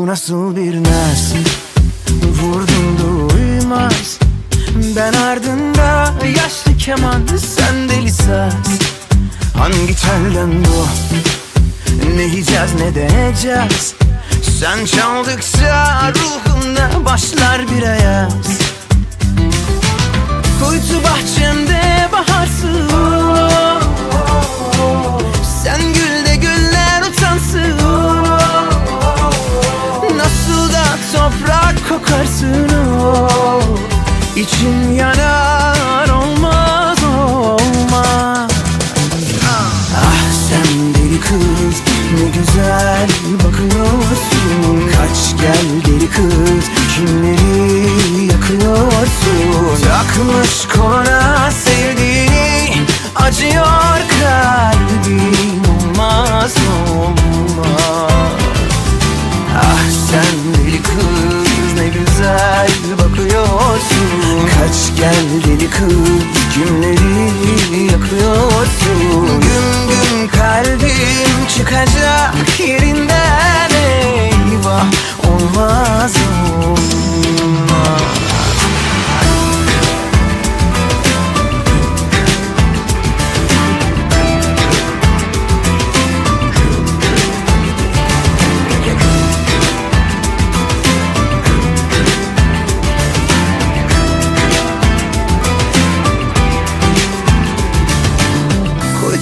Bu nasıl bir naz? Vurdum da uymaz Ben ardında yaşlı keman Sen deli saz. Hangi telden bu? Ne yiyeceğiz ne de Sen çaldıkça ruhumda başlar bir ayaz İçim yanar olmaz olmaz. Ah sen deli kız ne güzel bakıyorsun. Kaç gel deli kız kimleri yakıyorsun? Takmış koluna Kaç gel deli kız kimleri yakıyorsun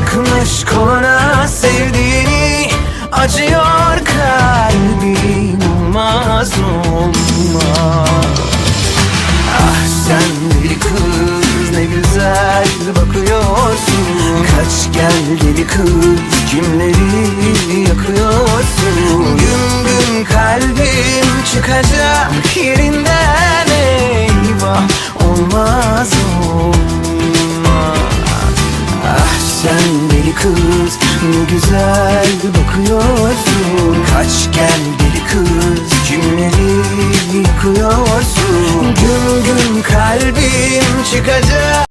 Takmış koluna sevdiğini acıyor kalbim olmaz olmaz. Ah sen deli kız ne güzel bakıyorsun. Kaç gel deli kız kimleri yakıyorsun? Gün gün kalbim çıkacak yerinden eyvah Olmaz olmaz sen deli kız ne güzel bakıyorsun. Kaç gel deli kız kimleri yakıyorsun Gün gün kalbim çıkacak